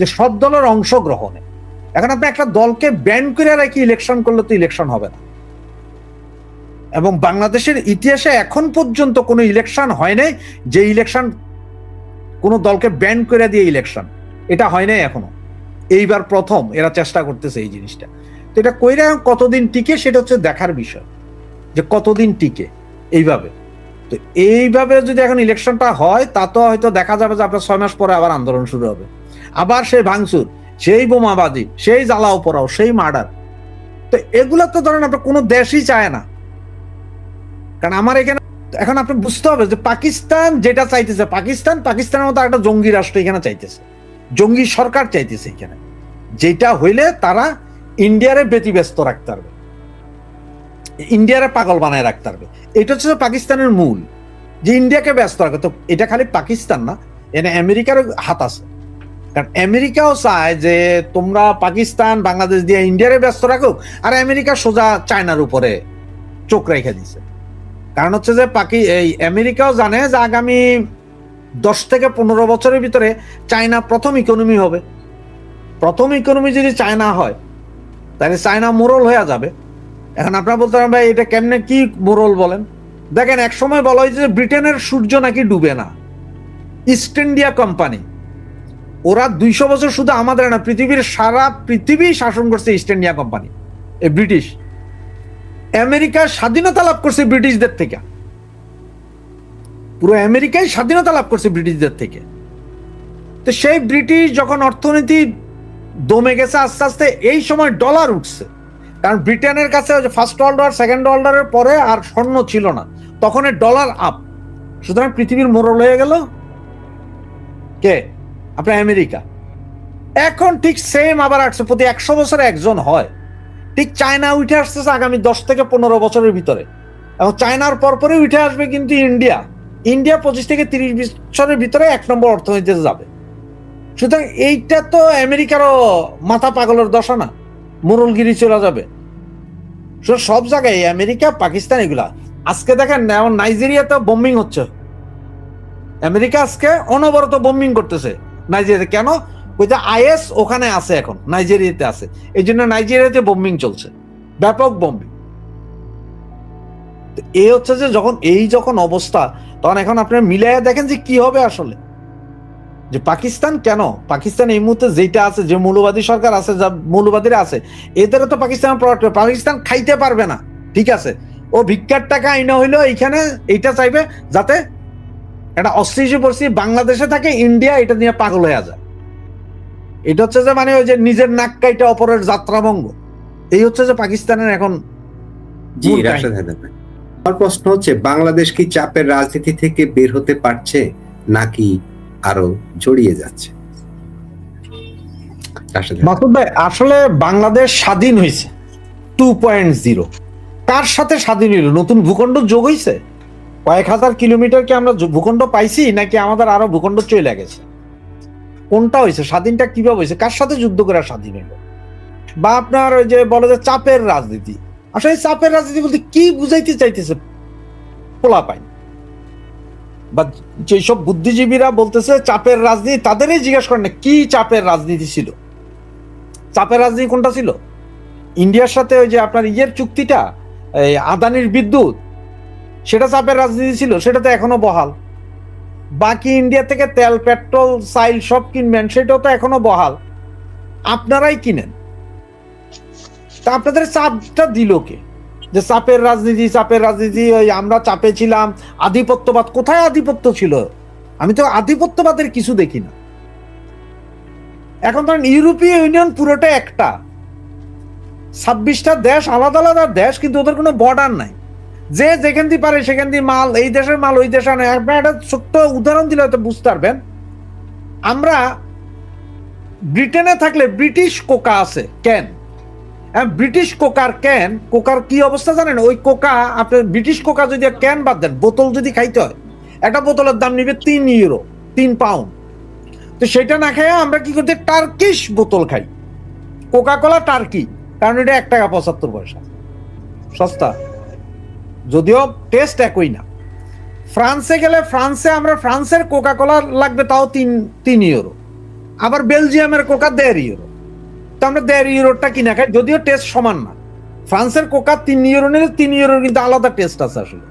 যে সব দলের অংশগ্রহণে। এখন আপনি একটা দলকে ব্যান করে রেখে ইলেকশন করলে তো ইলেকশন হবে না। এবং বাংলাদেশের ইতিহাসে এখন পর্যন্ত কোনো ইলেকশন হয় নাই যে ইলেকশন কোনো দলকে ব্যান করে দিয়ে ইলেকশন এটা হয় নাই এখনও। এইবার প্রথম এরা চেষ্টা করতেছে এই জিনিসটা। তো এটা কইরা কতদিন টিকে সেটা হচ্ছে দেখার বিষয়। যে কতদিন টিকে। এইভাবে। তো এইভাবে যদি এখন ইলেকশনটা হয়, তা তো হয়তো দেখা যাবে যে আপনার ছয় মাস পরে আবার আন্দোলন শুরু হবে। আবার সেই ভাঙচুর, সেই বোমাবাজি, সেই জ্বালাও পোড়াও, সেই মার্ডার। তো এগুলো তো ধরেন আপনার কোনো দেশই চায় না। কারণ আমার এখানে, এখন আপনি বুঝতে হবে যে পাকিস্তান যেটা চাইতেছে, পাকিস্তান, পাকিস্তানের মতো একটা জঙ্গি রাষ্ট্র এখানে চাইতেছে। জঙ্গি সরকার চাইতেছে এখানে। যেটা হইলে তারা ইন্ডিয়ারে ব্যতিব্যস্ত রাখতে পারবে। ইন্ডিয়ারে পাগল বানায় রাখতে পারবে। এটা হচ্ছে পাকিস্তানের মূল। যে ইন্ডিয়াকে ব্যস্ত রাখে, তো এটা খালি পাকিস্তান না, এনে আমেরিকার হাত আছে। কারণ আমেরিকাও চায় যে তোমরা পাকিস্তান, বাংলাদেশ দিয়ে ইন্ডিয়ারে ব্যস্ত রাখো, আর আমেরিকা সোজা চায়নার উপরে চোখ রেখে দিছে। কারণ হচ্ছে যে পাকি, এই আমেরিকাও জানে যে আগামী দশ থেকে পনেরো বছরের ভিতরে চায়না প্রথম ইকোনমি হবে। প্রথম ইকোনমি যদি চায়না হয়, তাহলে চায়না মোরল হয়ে যাবে। এখন আপনারা বলতে পারেন, ভাই, এটা কেমনে কি মোরল বলেন? দেখেন, এক সময় বলা হয়েছে ব্রিটেনের সূর্য নাকি ডুবে না। East India company. ওরা দুইশো বছর শুধু আমাদের না, পৃথিবীর সারা পৃথিবী শাসন করছে ইস্ট ইন্ডিয়া কোম্পানি এই ব্রিটিশ। আমেরিকা স্বাধীনতা লাভ করছে ব্রিটিশদের থেকে। পুরো আমেরিকাই স্বাধীনতা লাভ করছে ব্রিটিশদের থেকে। তো সেই ব্রিটিশ যখন অর্থনীতি দমে গেছে, আস্তে আস্তে এই সময় ডলার উঠছে। কারণ ব্রিটেনের কাছে first world war second world ওয়ারের পরে আর স্বর্ণ ছিল না। তখন ডলার আপ সুতরাং পৃথিবীর মোড়ল হয়ে গেল কে? আপনার আমেরিকা। এখন ঠিক সেম আবার আসছে, প্রতি একশো বছরে একজন হয়। ঠিক চায়না উঠে আসতেছে আগামী দশ থেকে পনেরো বছরের ভিতরে। এবং চায়নার পরপরে উঠে আসবে কিন্তু ইন্ডিয়া। ইন্ডিয়া পঁচিশ থেকে তিরিশ বছরের ভিতরে এক নম্বর অর্থনীতিতে যাবে। সুতরাং এইটা তো আমেরিকারও মাথা পাগলের দশা না। মোরলগিরি চলে যাবে। সব জায়গায় আমেরিকা, পাকিস্তান এগুলা। আজকে দেখেন এমন নাইজেরিয়াতে বোম্বিং হচ্ছে। আমেরিকা আজকে অনবরত বোম্বিং করতেছে। নাইজেরিয়াতে কেন? ওইটা আইএস ওখানে আছে এখন, নাইজেরিয়াতে আছে। এই জন্য নাইজেরিয়াতে বোম্বিং চলছে। ব্যাপক বোম্বিং এ হচ্ছে যে যখন, এই যখন অবস্থা, তখন এখন আপনারা মিলাইয়া দেখেন যে কি হবে আসলে। যে পাকিস্তান কেন? পাকিস্তান এই মুহূর্তে যেটা আছে যে মৌলবাদী সরকার আছে যা মৌলবাদীরা আছে এদেরও তো পাকিস্তান পাকিস্তান খাইতে পারবে না। ঠিক আছে? ও ভিক্ষার টাকা আইনা হইল এইখানে এইটা চাইবে যাতে একটা অস্থির পরিস্থিতি বাংলাদেশে থাকে ইন্ডিয়া এটা নিয়ে পাগল হয়ে যায়। এটা হচ্ছে যে মানে ওই যে নিজের নাক কাইটা অপরের যাত্রাভঙ্গ। এই হচ্ছে যে পাকিস্তানের এখন। আমার প্রশ্ন হচ্ছে বাংলাদেশ কি চাপের রাজনীতি থেকে বের হতে পারছে নাকি আরও জড়িয়ে যাচ্ছে। আসলে বাংলাদেশ স্বাধীন হয়েছে। টু পয়েন্ট জিরো কার সাথে স্বাধীন হইল? নতুন ভূখণ্ড যোগ হয়েছে কয়েক হাজার কিলোমিটার কি আমরা ভূখণ্ড পাইছি, নাকি আমাদের আরও ভূখণ্ড চলে গেছে? কোনটা হয়েছে স্বাধীনটা কীভাবে হয়েছে কার সাথে যুদ্ধ করে স্বাধীন হইল? বা আপনার ওই যে বলে যে চাপের রাজনীতি। আসলে চাপের রাজনীতি বলতে কি বুঝাইতে চাইতেছে? পোলা পাই বা যেসব বুদ্ধিজীবীরা বলতেছে চাপের রাজনীতি, তাদেরই জিজ্ঞেস করেন না, কি চাপের রাজনীতি ছিল? চাপের রাজনীতি কোনটা ছিল? ইন্ডিয়ার সাথে ওই যে আপনার ইয়ের চুক্তিটা, এই আদানির বিদ্যুৎ, সেটা চাপের রাজনীতি ছিল, সেটা তো এখনও বহাল। বাকি ইন্ডিয়া থেকে তেল, পেট্রোল, সাইল সব কিনবেন, সেটাও তো এখনও বহাল। আপনারাই কিনেন। তা আপনাদের চাপটা দিল কে? যে চাপের রাজনীতি চাপের রাজনীতি ওই আমরা চাপে ছিলাম। আধিপত্যবাদ কোথায় আধিপত্য ছিল? আমি তো আধিপত্যবাদের কিছু দেখি না। এখন ধরেন ইউরোপীয় ইউনিয়ন পুরোটা একটা। ছাব্বিশটা দেশ আলাদা আলাদা দেশ কিন্তু ওদের কোনো বর্ডার নাই। যে যেখান দিয়ে পারে সেখান দিয়ে মাল এই দেশের মাল ওই দেশে আনে আপনার একটা ছোট্ট উদাহরণ দিলে হয়তো বুঝতে পারবেন। আমরা ব্রিটেনে থাকলে ব্রিটিশ কোকা আছে হ্যাঁ, ব্রিটিশ কোকার ক্যান কোকার কি অবস্থা জানেন? ওই কোকা আপনার ব্রিটিশ কোকা যদি ক্যান বাদ দেন, বোতল যদি খাইতে হয়, একটা বোতলের দাম নিবে তিন ইউরো তিন পাউন্ড তো সেটা না খেয়ে আমরা কি করতে টার্কিশ বোতল খাই। কোকা কোলা টার্কি কারণ এটা এক টাকা পঁচাত্তর পয়সা। সস্তা। যদিও টেস্ট একই না। ফ্রান্সে গেলে ফ্রান্সে আমরা, ফ্রান্সের কোকা কোলা লাগবে তাও তিন তিন ইউরো আবার বেলজিয়ামের কোকা দেড় ইউরো তো আমরা দেড় ইউরোটা কিনা খাই, যদিও টেস্ট সমান না। ফ্রান্সের কোকা তিন ইউরো নিলে তিন ইউরোর কিন্তু আলাদা টেস্ট আছে আসলে।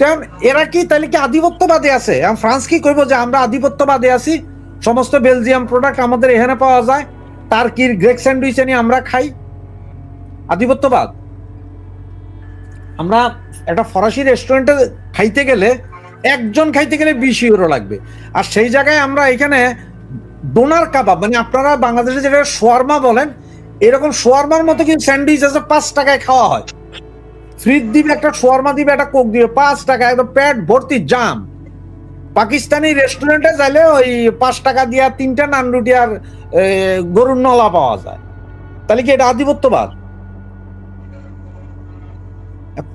কারণ এরা কি, তাহলে কি আধিপত্যবাদে আছে? ফ্রান্স কি করব যে আমরা আধিপত্যবাদে আছি? সমস্ত বেলজিয়াম প্রোডাক্ট আমাদের এখানে পাওয়া যায়, টার্কির গ্রেক স্যান্ডউইচ এনে আমরা খাই। আধিপত্যবাদ? আমরা একটা ফরাসি রেস্টুরেন্টে খাইতে গেলে একজন খাইতে গেলে বিশ ইউরো লাগবে। আর সেই জায়গায় আমরা এখানে ডোনার কাবাব মানে আপনারা বাংলাদেশে যেটা শোয়ারমা বলেন, এরকম শোয়ারমার মতো কিন্তু স্যান্ডউইচ আছে, পাঁচ টাকায় খাওয়া হয়। ফ্রিজ দিবে, একটা শোয়ারমা দিবে, একটা কোক দিবে, পাঁচ টাকা, একদম পেট ভর্তি জাম। পাকিস্তানি রেস্টুরেন্টে যাইলে ওই পাঁচ টাকা দিয়া তিনটা নান রুটি আর গরুর নলা পাওয়া যায়। তাহলে কি এটা আধিপত্যবাদ?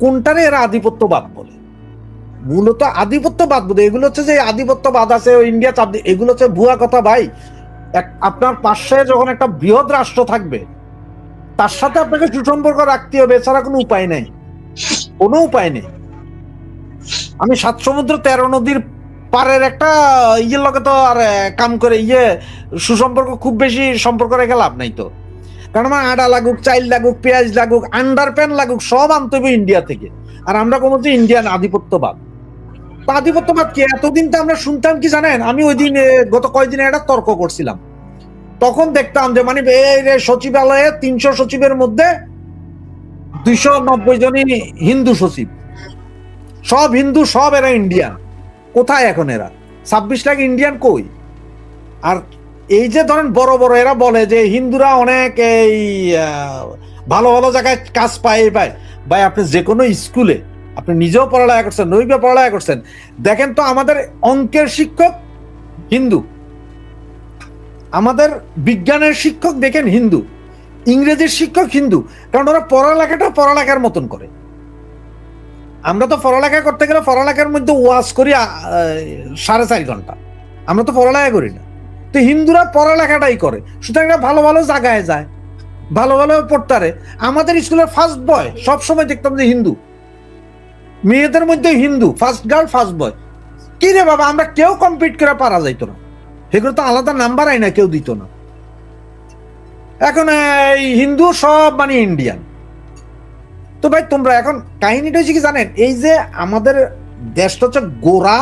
কোনটারে এরা আধিপত্যবাদ বলে? মূলত আধিপত্যবাদ বোধ এগুলো হচ্ছে যে আধিপত্যবাদ আছে ইন্ডিয়া চাপ এগুলো হচ্ছে ভুয়া কথা ভাই। আপনার পাশে যখন একটা বৃহৎ রাষ্ট্র থাকবে, তার সাথে আপনাকে সুসম্পর্ক রাখতে হবে, এছাড়া কোনো উপায় নেই। কোনো উপায় নেই। আমি সাত সমুদ্র তেরো নদীর পারের একটা ইয়ের লগে তো আর কাম করে ইয়ে সুসম্পর্ক খুব বেশি সম্পর্ক রেখে লাভ নাই তো। কারণ আমার আটা লাগুক, চাইল লাগুক, পেঁয়াজ লাগুক, আন্ডার প্যান লাগুক, সব আনতে হবে ইন্ডিয়া থেকে। আর আমরা কোনো ইন্ডিয়ান আধিপত্যবাদ। আধিপত্যবাদ কি? এতদিন তো আমরা শুনতাম কি জানেন? আমি ওই দিন গত কয়েকদিন একটা তর্ক করছিলাম। তখন দেখতাম যে মানে সচিবালয়ে তিনশো সচিবের মধ্যে দুইশো নব্বই জনই হিন্দু সচিব। সব হিন্দু, সব এরা ইন্ডিয়ান কোথায় এখন এরা? ছাব্বিশ লাখ ইন্ডিয়ান কই? আর এই যে ধরেন বড় বড় এরা বলে যে, হিন্দুরা অনেক এই ভালো ভালো জায়গায় কাজ পায় পায়। ভাই, আপনি যে কোনো স্কুলে আপনি নিজেও পড়ালেখা করছেন নৈবে পড়ালেখা করছেন। দেখেন তো আমাদের অঙ্কের শিক্ষক হিন্দু। আমাদের বিজ্ঞানের শিক্ষক দেখেন হিন্দু। ইংরেজির শিক্ষক হিন্দু। কারণ ওরা পড়ালেখাটা পড়ালেখার মতন করে। আমরা তো পড়ালেখা করতে গেলে পড়ালেখার মধ্যে ওয়াজ করি সাড়ে চার ঘণ্টা। আমরা তো পড়ালেখা করি না। তো হিন্দুরা পড়ালেখাটাই করে। সুতরাং ভালো ভালো জায়গায় যায়, ভালো ভালো পড়তারে। আমাদের স্কুলের ফার্স্ট বয় সবসময় দেখতাম যে হিন্দু। মেয়েদের মধ্যে Hindu first girl first boy কি রে বাবা, আমরা কেউ কম্পিট করে পারা যাইতো না। সেগুলো তো আলাদা নাম্বার আই না, কেউ দিত না। এখন এই হিন্দু সব মানে ইন্ডিয়ান তো ভাই, তোমরা এখন কাহিনীটা হচ্ছে কি জানেন? এই যে আমাদের দেশটা হচ্ছে গোড়া,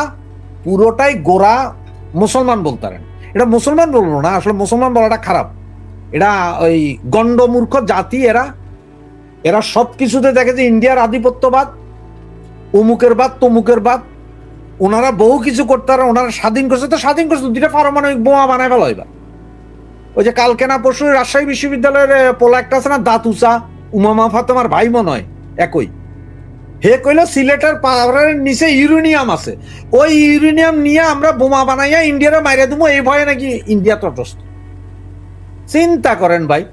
পুরোটাই গোড়া মুসলমান বলতে পারেন। এটা মুসলমান বলব না, আসলে মুসলমান বলাটা খারাপ। এটা ওই গণ্ডমূর্খ জাতি, এরা। এরা সব কিছুতে দেখে যে ইন্ডিয়ার আধিপত্যবাদ অমুকের বাদ, তমুকের বাদ। ওনারা বহু কিছু করতে পারে ওনারা স্বাধীন করছে, তো স্বাধীন করছে, দুইটা পারমাণবিক বোমা বানায় ফেলা এবার। ওই যে কালকে না পরশু রাজশাহী বিশ্ববিদ্যালয়ের পোলা একটা আছে না দাতুসা উমামা ফাতেমার ভাই মনে হয় একই। হে কইল, সিলেটের পাহাড়ের নিচে ইউরেনিয়াম আছে। ওই ইউরেনিয়াম নিয়ে আমরা বোমা বানাইয়া ইন্ডিয়ারে মাইরে দেবো এই ভয়ে নাকি ইন্ডিয়া তটস্থ চিন্তা করেন ভাই।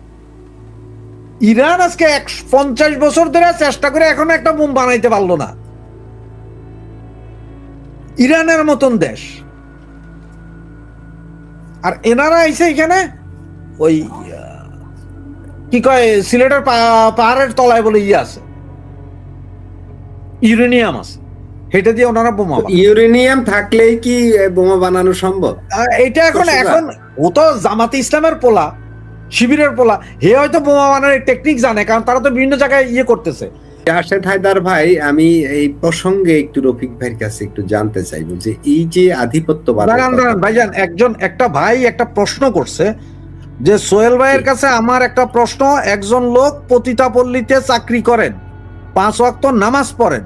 ইরান আজকে এক পঞ্চাশ বছর ধরে চেষ্টা করে এখনও একটা বোম বানাইতে পারল না। ইরানের মতন দেশ। আর এনারা এসে এখানে ওই কি কয় সিলেটের পাহাড়ের তলায় বলে ইয়ে আছে। ইউরেনিয়াম আছে। সেটা দিয়ে ওনারা বোমা ইউরেনিয়াম থাকলেই কি বোমা বানানো সম্ভব? এটা এখন এখন ও তো জামাতে ইসলামের পোলা শিবিরের পোলা হে হয়তো বোমা বানানোর টেকনিক জানে কারণ তারা তো বিভিন্ন জায়গায় ইয়ে করতেছে। রাশেদ হায়দার ভাই আমি এই প্রসঙ্গে একটু রফিক ভাইয়ের কাছে একটু জানতে চাইব যে এই যে আধিপত্যবাদ দাঁড়ান ভাইজান একজন একটা ভাই একটা প্রশ্ন করছে যে সোহেল ভাইয়ের কাছে আমার একটা প্রশ্ন একজন লোক পতিতাপল্লীতে চাকরি করেন পাঁচ ওয়াক্ত নামাজ পড়েন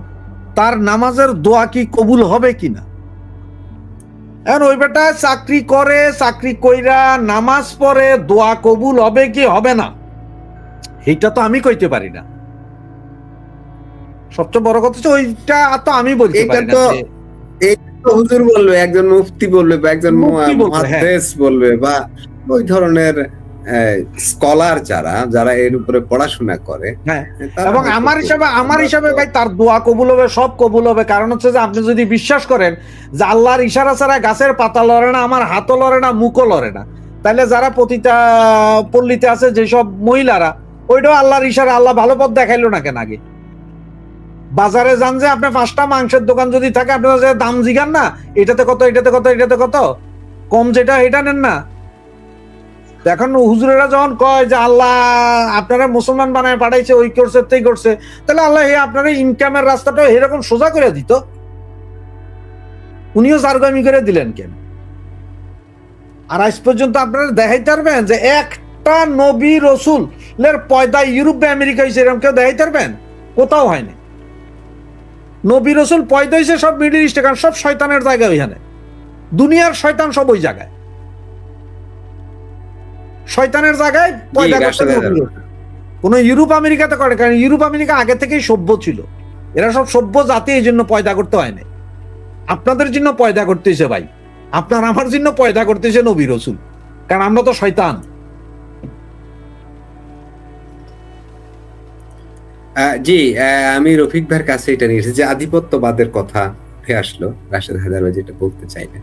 তার নামাজের দোয়া কি কবুল হবে কিনা? এখন ওই বেটা চাকরি করে চাকরি কইরা নামাজ পড়ে দোয়া কবুল হবে কি হবে না? এইটা তো আমি কইতে পারি না। সবচেয়ে বড় কথা হচ্ছে ওইটা তো আমি বলতে এটা তো- হুজুর বলবে একজন মুফতি বলবে বা একজন বলবে, হ্যাঁ। বলবে বা ওই ধরনের স্কলার যারা যারা এর উপরে পড়াশোনা করে হ্যাঁ। এবং আমার হিসাবে আমার হিসাবে ভাই তার দোয়া কবুল হবে সব কবুল হবে। কারণ হচ্ছে যে আপনি যদি বিশ্বাস করেন যে আল্লাহর ইশারা ছাড়া গাছের পাতা লড়ে না আমার হাতও লড়ে না মুখও লড়ে না। তাহলে যারা পতিতা পল্লীতে আছে যেসব মহিলারা ওইটাও আল্লাহর ইশারা আল্লাহ ভালো পথ দেখাইলো না কেন আগে? বাজারে যান যে আপনার পাঁচটা মাংসের দোকান যদি থাকে আপনার যে দাম জিগান না? এটাতে কত এটাতে কত এটাতে কত? কম যেটা, এটা নেন না। এখন হুজুরেরা যখন কয় যে, আল্লাহ, আপনারা মুসলমান বানায় পাঠাইছে, ওই করছে, তেই করছে, তাহলে আল্লাহ হে আপনারা ইনকামের রাস্তাটা এরকম সোজা করে দিত। উনিও জারগামি করে দিলেন কেন? আর আজ পর্যন্ত আপনারা দেখাইতে পারবেন যে, একটা নবী রসুলের পয়দা ইউরোপ আমেরিকা হয়েছে এরকম কেউ দেখাইতে পারবেন? কোথাও হয়নি নবী রসুল পয়দা হয়েছে সব মিডিল ইস্টে কারণ সব শয়তানের জায়গা ওইখানে। দুনিয়ার শয়তান সব ওই জায়গায়। শয়তানের জায়গায় পয়দা করতে। রসুল। কোনো ইউরোপ আমেরিকাতে করে কারণ ইউরোপ আমেরিকা আগে থেকেই সভ্য ছিল। এরা সব সভ্য জাতি এই জন্য পয়দা করতে হয় না আপনাদের জন্য পয়দা করতেছে ভাই। আপনার আমার জন্য পয়দা করতেছে নবী রসুল। কারণ আমরা তো শয়তান। জি আমি রফিক ভাইয়ের কাছে এটা নিয়ে এসেছি যে আধিপত্যবাদের কথা উঠে আসলো, রাশেদ হায়দার যেটা বলতে চাইলেন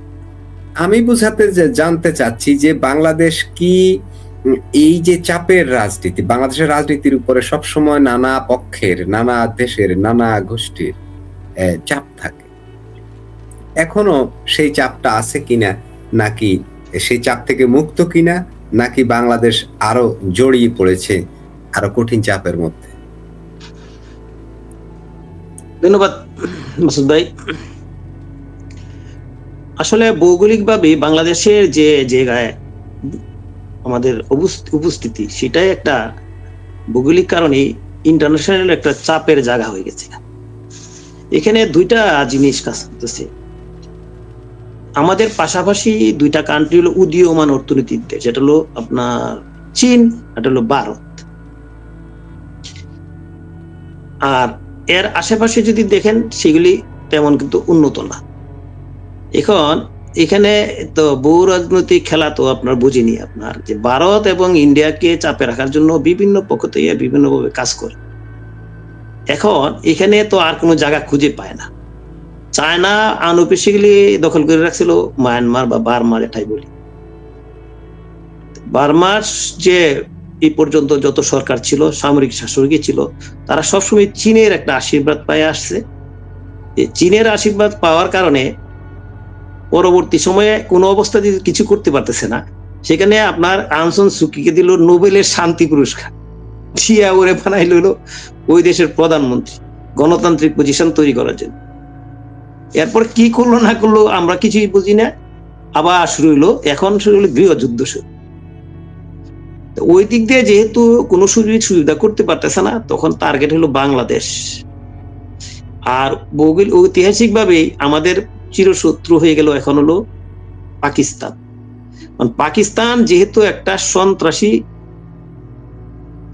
আমি বুঝাতে জানতে চাচ্ছি যে বাংলাদেশ কি এই যে চাপের রাজনীতি, বাংলাদেশের রাজনীতির উপরে সবসময় নানা পক্ষের, নানা দেশের, নানা গোষ্ঠীর চাপ থাকে। এখনও সেই চাপটা আছে কিনা, নাকি সেই চাপ থেকে মুক্ত কিনা, নাকি বাংলাদেশ আরও জড়িয়ে পড়েছে আরও কঠিন চাপের মধ্যে? ধন্যবাদ, মাসুদ ভাই। আসলে ভৌগোলিকভাবে বাংলাদেশের যে জায়গায় আমাদের উপস্থিতি, সেটাই একটা ভৌগোলিক কারণে ইন্টারন্যাশনাল একটা চাপের জায়গা হয়ে গেছে। এখানে দুইটা জিনিস কাজ করতেছে। আমাদের পাশাপাশি দুইটা কান্ট্রি হলো উদীয়মান অর্থনীতির দেশ যেটা হলো আপনার চীন, এটা হলো ভারত। আর এর আশেপাশে যদি দেখেন, সেগুলি তেমন কিন্তু উন্নত না। এখন, এখানে তো বহু রাজনৈতিক খেলা তো আপনার বুঝিনি আপনার, যে ভারত এবং ইন্ডিয়াকে চাপে রাখার জন্য বিভিন্ন পক্ষ থেকে বিভিন্নভাবে কাজ করে। এখন, এখানে তো আর কোনো জায়গা খুঁজে পায় না। চায়না আনঅফিসিয়ালি দখল করে রাখছিল, মায়ানমার বা বার্মার এটাই বলি। বার্মার যে এই পর্যন্ত যত সরকার ছিল, সামরিক শাসকই ছিল, তারা সবসময় চীনের একটা আশীর্বাদ পায়ে আসছে। চীনের আশীর্বাদ পাওয়ার কারণে পরবর্তী সময়ে কোনো অবস্থা অবস্থাতে কিছু করতে পারতেছে না, সেখানে আপনার আনসন সুকিকে দিল নোবেলের শান্তি পুরস্কার। দিয়া ওরে বানাইল হলো ওই দেশের প্রধানমন্ত্রী, গণতান্ত্রিক পজিশন তৈরি করার জন্য। এরপর কি করল না করল আমরা কিছুই বুঝি না। আবার শুরু হইল, এখন শুরু হলো গৃহযুদ্ধ শুরু। ওই দিক দিয়ে যেহেতু কোনো সুযোগ সুবিধা করতে পারতেছে না, তখন টার্গেট হলো বাংলাদেশ। আর ভৌগোলিক ঐতিহাসিক ভাবে আমাদের চিরশত্রু হয়ে গেল এখন হলো পাকিস্তান। পাকিস্তান যেহেতু একটা সন্ত্রাসী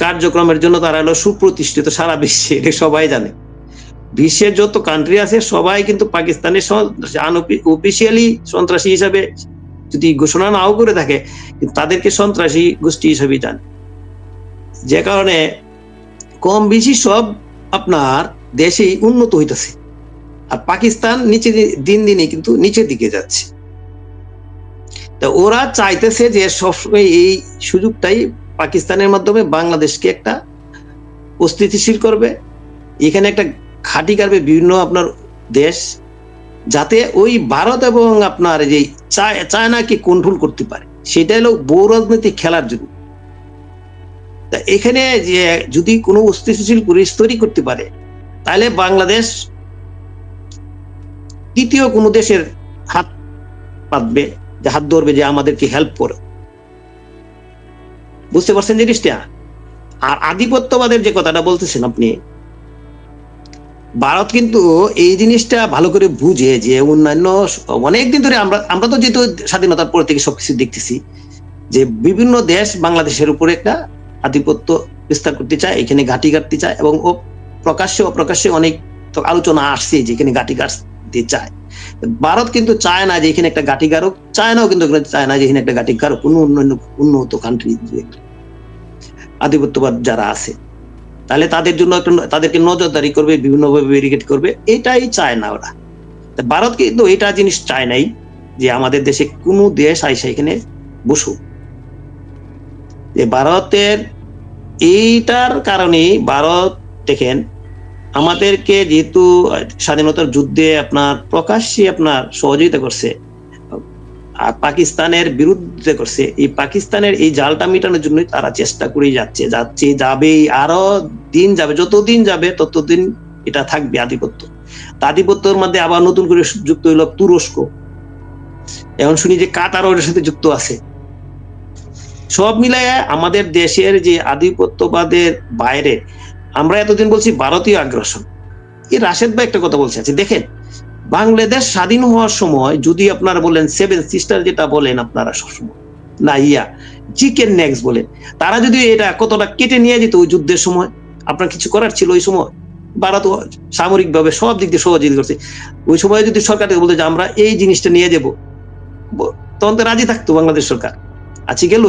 কার্যক্রমের জন্য তারা হলো সুপ্রতিষ্ঠিত সারা বিশ্বে, এটা সবাই জানে। বিশ্বের যত কান্ট্রি আছে, সবাই কিন্তু পাকিস্তানের অফিসিয়ালি সন্ত্রাসী হিসাবে যদি ঘোষণা নাও করে থাকে তাদেরকে সন্ত্রাসী গোষ্ঠী হিসেবে জানে যে কারণে কম বেশি সব আপনার দেশেই উন্নত হইতেছে। আর পাকিস্তান নিচে দিন দিনে কিন্তু নিচের দিকে যাচ্ছে। তা ওরা চাইতেছে যে সবসময় এই সুযোগটাই পাকিস্তানের মাধ্যমে বাংলাদেশকে একটা অস্থিতিশীল করবে। এখানে একটা ঘাঁটি কাটবে বিভিন্ন আপনার দেশ যাতে ওই ভারত এবং আপনার যে চায়- চায়নাকে কন্ট্রোল করতে পারে। সেটা হলো বহু রাজনৈতিক খেলার জন্য। তা এখানে যে যদি কোনো অস্থিতিশীল পরিস্থিতি তৈরি করতে পারে, তাহলে বাংলাদেশ তৃতীয় কোনো দেশের হাত পাতবে, যে হাত ধরবে যে আমাদেরকে হেল্প করো। বুঝতে পারছেন জিনিসটা? আর আধিপত্যবাদের যে কথাটা বলতেছেন আপনি ভারত কিন্তু এই জিনিসটা ভালো করে বুঝে যে অন্যান্য অনেকদিন ধরে আমরা আমরা তো যেহেতু স্বাধীনতার পর থেকে সবকিছু দেখতেছি যে বিভিন্ন দেশ বাংলাদেশের উপরে একটা আধিপত্য বিস্তার করতে চায়, এখানে ঘাটি কাটতে চায় এবং ও প্রকাশ্যে, অপ্রকাশ্যে অনেক আলোচনা আসছে যে এখানে ঘাটি কাটতে চায়। ভারত কিন্তু চায় না যে এখানে একটা ঘাটি গারক চায়নাও কিন্তু চায় না যে এখানে একটা ঘাটি গারক কোনো অন্যান্য উন্নত কান্ট্রি আধিপত্যবাদ যারা আছে। তাহলে তাদের জন্য একটা তাদেরকে নজরদারি করবে, বিভিন্নভাবে ব্যারিকেড করবে। এটাই চায় না ওরা। ভারত কিন্তু এটা জিনিস চায় নাই যে আমাদের দেশে কোনো দেশ আইসা এখানে বসুক। যে ভারতের এইটার কারণে ভারত দেখেন, আমাদেরকে যেহেতু স্বাধীনতার যুদ্ধে আপনার প্রকাশ্যে আপনার সহযোগিতা করছে আর পাকিস্তানের বিরুদ্ধে করছে। এই পাকিস্তানের এই জালটা মেটানোর জন্যই তারা চেষ্টা করে যাচ্ছে যাচ্ছে যাবে আরও দিন যাবে, যতদিন যাবে ততদিন এটা থাকবে আধিপত্য। আধিপত্যের মধ্যে আবার নতুন করে যুক্ত হইল তুরস্ক। এখন শুনি যে কাতার ওর সাথে যুক্ত আছে। সব মিলায় আমাদের দেশের যে আধিপত্যবাদের বাইরে আমরা এতদিন বলছি ভারতীয় আগ্রাসন। এই রাশেদ ভাই একটা কথা বলছে আছে দেখেন বাংলাদেশ স্বাধীন হওয়ার সময় যদি আপনারা বলেন সেভেন সিস্টার যেটা বলেন আপনারা সবসময়। না, ইয়া চিকেন নেক্স বলেন। তারা যদি এটা কতটা কেটে নিয়ে যেত ওই যুদ্ধের সময়? আপনার কিছু করার ছিল ওই সময়? ভারত সামরিক ভাবে সব দিক দিয়ে সহযোগিতা করছে। ওই সময় যদি সরকার বলতো যে আমরা এই জিনিসটা নিয়ে যাব তখন তো রাজি থাকতো বাংলাদেশ সরকার। আজকে গেল